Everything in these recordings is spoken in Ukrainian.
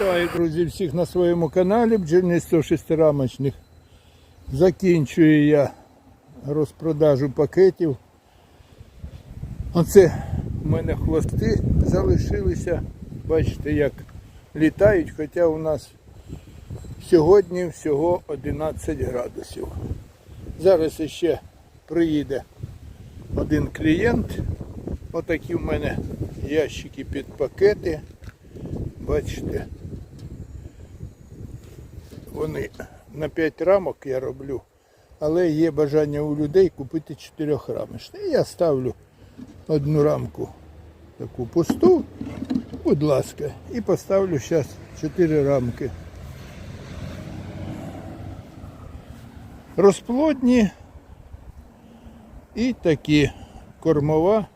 Вітаю, друзі, всіх на своєму каналі бджільництво шестирамочних. Закінчую я розпродажу пакетів. Оце в мене хвости залишилися. Бачите, як літають, хоча у нас сьогодні всього 11 градусів. Зараз ще приїде один клієнт. Отакі в мене ящики під пакети. Бачите, вони на 5 рамок я роблю, але є бажання у людей купити 4 рамочні. Я ставлю одну рамку таку пусту, будь ласка, і поставлю зараз 4 рамки. Розплодні і такі кормова.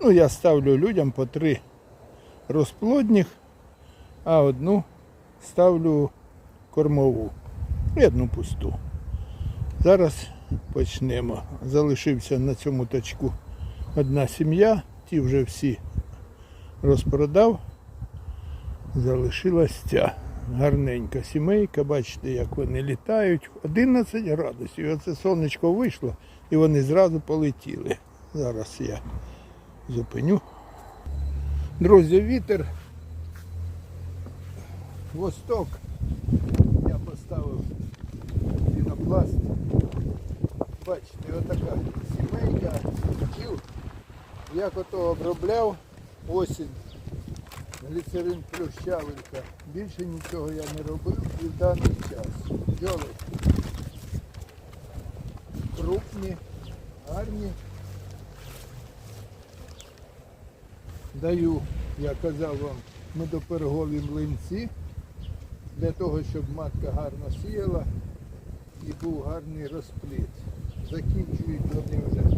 Ну, я ставлю людям по три розплодних, а одну ставлю кормову і одну пусту. Зараз почнемо. Залишився на цьому точку одна сім'я, ті вже всі розпродав. Залишилась ця гарненька сімейка, бачите, як вони літають. 11 градусів. Оце сонечко вийшло і вони зразу полетіли. Зараз я зупиню. Друзі, вітер. Восток. Я пінопласт. Бачите, отака сімейка бджіл. Як ото обробляв осінь. Гліцерин плюс щавелька. Більше нічого я не робив і в даний час. Бджоли крупні, гарні. Даю, я казав вам, медопергові млинці для того, щоб матка гарно сіяла і був гарний розпліт. Закінчують вони вже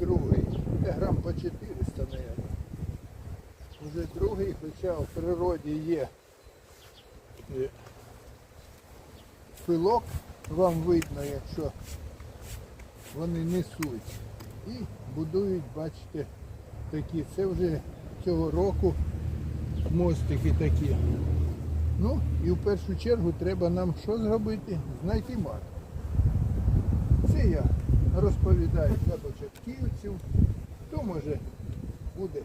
другий. Це грам по 400, мабуть. Вже другий, хоча в природі є е, пилок, вам видно, якщо вони несуть. І будують, бачите, такі. Це вже цього року мостики такі. Ну і в першу чергу треба нам що зробити? Знайти матку. Це я розповідаю для початківців. Хто може буде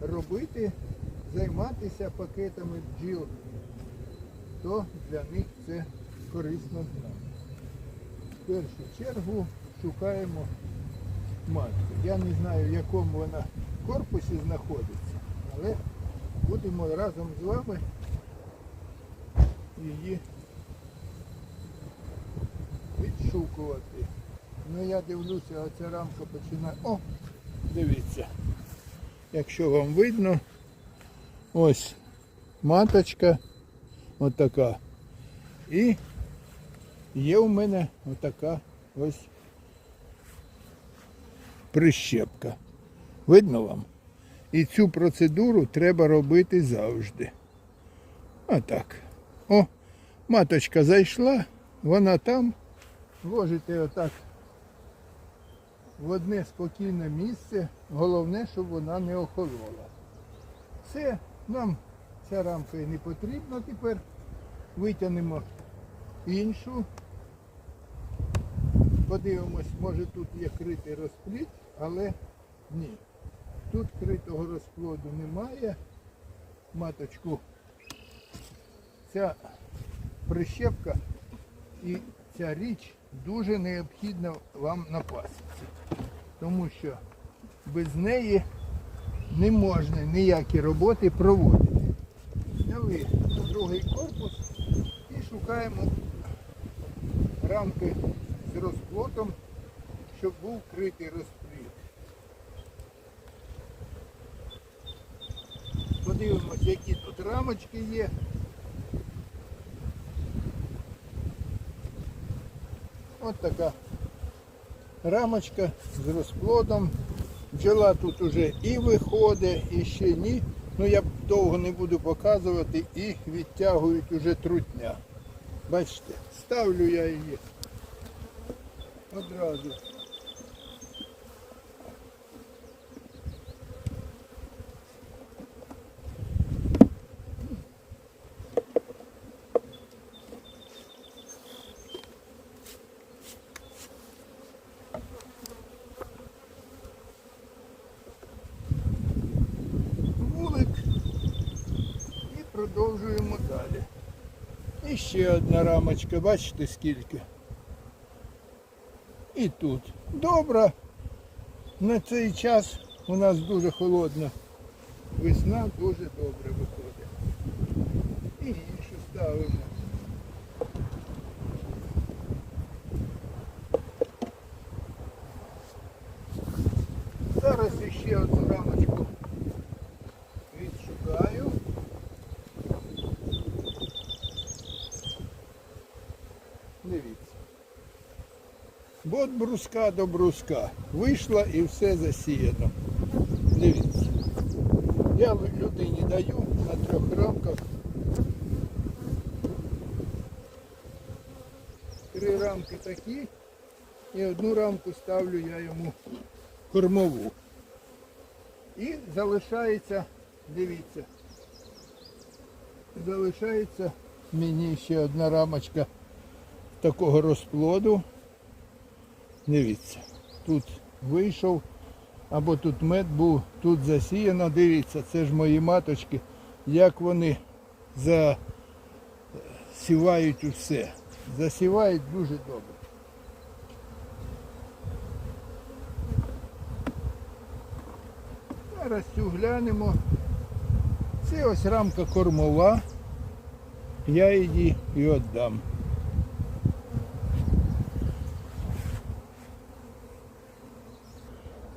робити, займатися пакетами бджіл, то для них це корисно знати. В першу чергу шукаємо матку. Я не знаю, в якому вона корпусі знаходиться, але будемо разом з вами її відшукувати. Ну я дивлюся, оця рамка починає. О, дивіться. Якщо вам видно, ось маточка отака. І є у мене отака ось прищепка. Видно вам? І цю процедуру треба робити завжди. Отак. О, маточка зайшла, вона там. Ложите отак в одне спокійне місце. Головне, щоб вона не охолола. Все, нам ця рамка не потрібна тепер. Витягнемо іншу. Подивимось, може тут є критий розплід, але ні. Тут критого розплоду немає. Маточку. Ця прищепка і ця річ дуже необхідна вам на пасіці. Тому що без неї не можна ніякі роботи проводити. Зняли другий корпус і шукаємо рамки з розплотом, щоб був критий розплід. Подивимось, які тут рамочки є. От така рамочка з розплодом. Бджола тут уже і виходить, і ще ні. Ну я довго не буду показувати і відтягують уже трутня. Бачите, ставлю я її одразу. Продовжуємо далі. І ще одна рамочка, бачите скільки. І тут. Добре. На цей час у нас дуже холодна. Весна дуже добре виходить. І іншу ставимо. Зараз ще одну рамочку відшукаю. Дивіться. От бруска до бруска. Вийшла і все засіяно. Дивіться. Я людині даю на трьох рамках. Три рамки такі і одну рамку ставлю я йому кормову. І залишається, дивіться, залишається мені ще одна рамочка такого розплоду. Дивіться, тут вийшов, або тут мед був, тут засіяно, дивіться, це ж мої маточки, як вони засівають усе. Засівають дуже добре. Зараз цю глянемо. Це ось рамка кормова. Я її і віддам.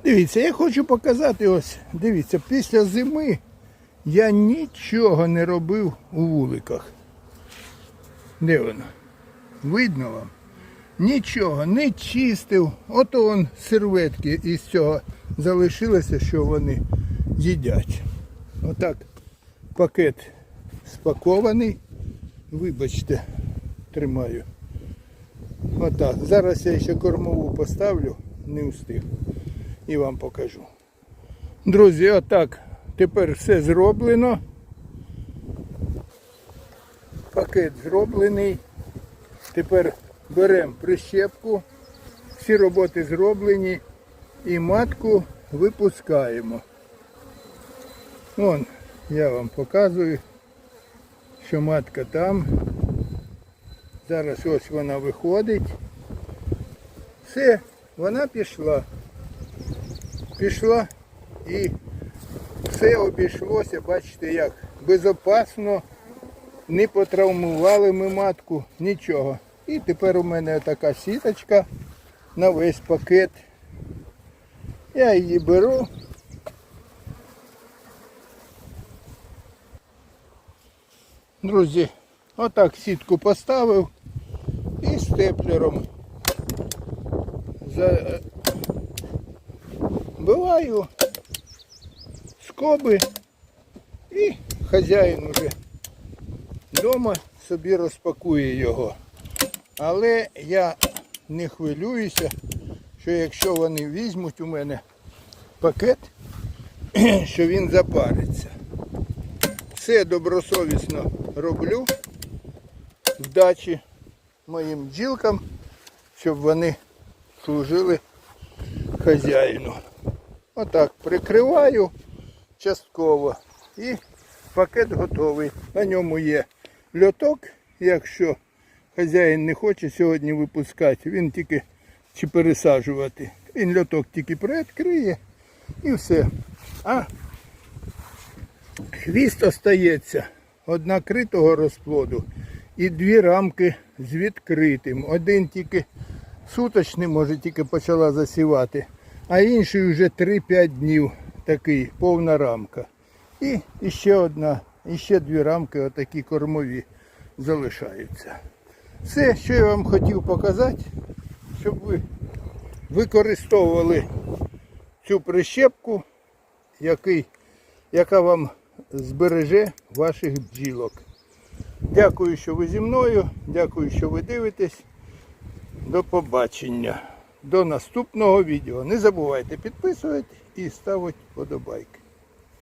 Дивіться, я хочу показати ось, дивіться, після зими я нічого не робив у вуликах. Де воно? Видно вам? Нічого, не чистив. Ото вон серветки із цього залишилося, що вони їдять. Отак пакет спакований. Вибачте, тримаю. Отак. Зараз я ще кормову поставлю, не встиг. І вам покажу. Друзі, отак. Тепер все зроблено. Пакет зроблений. Тепер беремо прищепку. Всі роботи зроблені. І матку випускаємо. Вон, я вам показую, що матка там. Зараз ось вона виходить. Все, вона пішла. Пішла і все обійшлося, бачите як. Безопасно, не потравмували ми матку, нічого. І тепер у мене така сіточка на весь пакет. Я її беру. Друзі, отак сітку поставив і степлером забиваю скоби і хазяїн уже вдома собі розпакує його. Але я не хвилююся, що якщо вони візьмуть у мене пакет, що він запариться. Все добросовісно роблю вдачі моїм бджілкам, щоб вони служили хазяїну. Отак прикриваю частково і пакет готовий. На ньому є льоток, якщо хазяїн не хоче сьогодні випускати, він тільки чи пересаджувати. Він льоток тільки приоткриє і все. А хвіст остається одна критого розплоду і дві рамки з відкритим. Один тільки суточний, може тільки почала засівати, а інший вже 3-5 днів такий, повна рамка. І, ще одна, ще дві рамки отакі кормові залишаються. Все, що я вам хотів показати, щоб ви використовували цю прищепку, який, яка вам збереже ваших бджілок. Дякую, що ви зі мною, дякую, що ви дивитесь. До побачення. До наступного відео. Не забувайте підписувати і ставити подобайки.